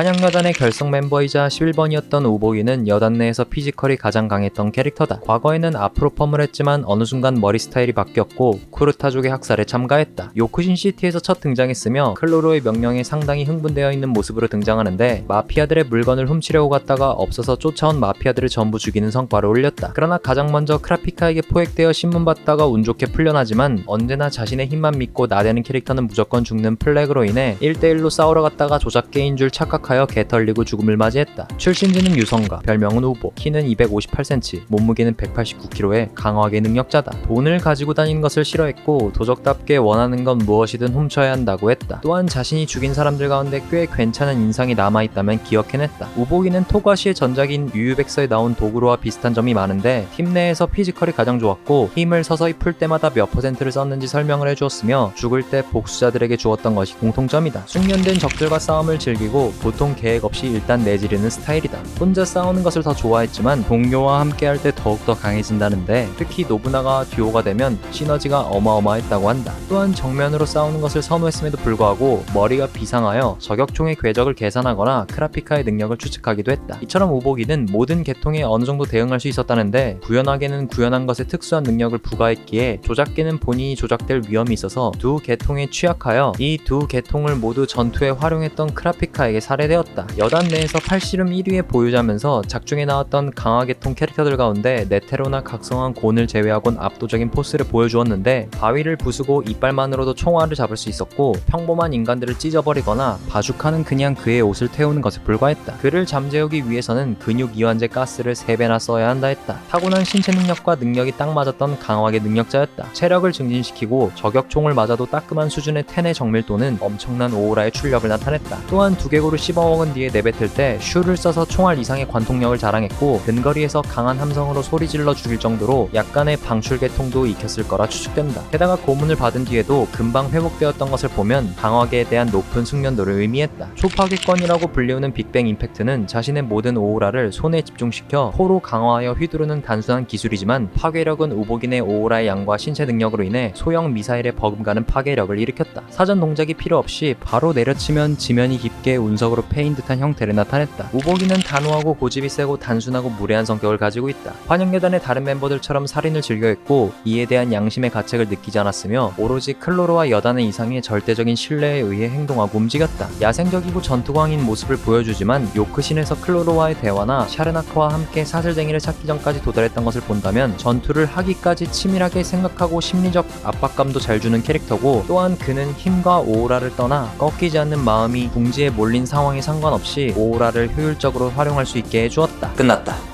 환영여단의 결성 멤버이자 11번이었던 우보이는 여단 내에서 피지컬이 가장 강했던 캐릭터다. 과거에는 앞으로 펌을 했지만 어느 순간 머리 스타일이 바뀌었고 쿠르타족의 학살에 참가했다. 요쿠신 시티에서 첫 등장했으며 클로로의 명령에 상당히 흥분되어 있는 모습으로 등장하는데 마피아들의 물건을 훔치려고 갔다가 없어서 쫓아온 마피아들을 전부 죽이는 성과를 올렸다. 그러나 가장 먼저 크라피카에게 포획되어 신문받다가 운 좋게 풀려나지만 언제나 자신의 힘만 믿고 나대는 캐릭터는 무조건 죽는 플래그로 인해 1대1로 싸우러 갔다가 조작계인 줄 착각하 여 개털리고 죽음을 맞이했다. 출신지는 유성가, 별명은 우보, 키는 258cm, 몸무게는 189kg의 강화계 능력자다. 돈을 가지고 다니는 것을 싫어했고 도적답게 원하는 건 무엇이든 훔쳐야 한다고 했다. 또한 자신이 죽인 사람들 가운데 꽤 괜찮은 인상이 남아있다면 기억해냈다. 우보기는 토가시의 전작인 유유백서에 나온 도구로와 비슷한 점이 많은데 팀 내에서 피지컬이 가장 좋았고 힘을 서서히 풀 때마다 몇 퍼센트를 썼는지 설명을 해주었으며 죽을 때 복수자들에게 주었던 것이 공통점이다. 숙련된 적들과 싸움을 즐기고 보통 계획 없이 일단 내지르는 스타일이다. 혼자 싸우는 것을 더 좋아했지만 동료와 함께 할 때 더욱더 강해진다는데 특히 노부나가 듀오가 되면 시너지가 어마어마했다고 한다. 또한 정면으로 싸우는 것을 선호했음에도 불구하고 머리가 비상하여 저격총의 궤적을 계산하거나 크라피카의 능력을 추측하기도 했다. 이처럼 우보기는 모든 계통에 어느 정도 대응할 수 있었다는데 구현하게는 구현한 것에 특수한 능력을 부과했기에 조작계는 본인이 조작될 위험이 있어서 두 계통에 취약하여 이 두 계통을 모두 전투에 활용했던 크라피카에게 살해되었다. 여단 내에서 팔씨름 1위의 보유자면서 작중에 나왔던 강화계통 캐릭터들 가운데 네테로나 각성한 곤을 제외하곤 압도적인 포스를 보여주었는데 바위를 부수고 이빨만으로도 총알을 잡을 수 있었고 평범한 인간들을 찢어버리거나 바주카는 그냥 그의 옷을 태우는 것에 불과했다. 그를 잠재우기 위해서는 근육 이완제 가스를 3배나 써야 한다 했다. 타고난 신체 능력과 능력이 딱 맞았던 강화계 능력자였다. 체력을 증진시키고 저격총을 맞아도 따끔한 수준의 텐의 정밀도는 엄청난 오호라의 출력을 나타냈다. 또한 두개골을 씹어먹은 뒤에 내뱉을 때 슈를 써서 총알 이상의 관통력을 자랑했고 근거리에서 강한 함성으로 소리질러 죽일 정도로 약간의 방출계통도 익혔을 거라 추측된다. 게다가 고문을 받은 뒤에도 금방 회복되었던 것을 보면 강화계에 대한 높은 숙련도를 의미했다. 초파괴권이라고 불리우는 빅뱅 임팩트는 자신의 모든 오호라를 손에 집중시켜 포로 강화하여 휘두르는 단순한 기술이지만 파괴력은 우복인의 오호라의 양과 신체 능력으로 인해 소형 미사일에 버금가는 파괴력을 일으켰다. 사전 동작이 필요 없이 바로 내려치면 지면이 깊게 운석으로 패인 듯한 형태를 나타냈다. 우복이는 단호하고 고집이 세고 단순하고 무례한 성격을 가지고 있다. 환영여단의 다른 멤버들처럼 살인을 즐겨했고 이에 대한 양심의 가책을 느끼지 않았으며 오로지 클로로와 여단의 이상의 절대적인 신뢰에 의해 행동하고 움직였다. 야생적이고 전투광인 모습을 보여주지만 요크신에서 클로로와의 대화나 샤르나크와 함께 사슬쟁이를 찾기 전까지 도달했던 것을 본다면 전투를 하기까지 치밀하게 생각하고 심리적 압박감도 잘 주는 캐릭터고 또한 그는 힘과 오호라를 떠나 꺾이지 않는 마음이 궁지에 몰린 상황 에 상관없이 오호라를 효율적으로 활용할 수 있게 해주었다. 끝났다.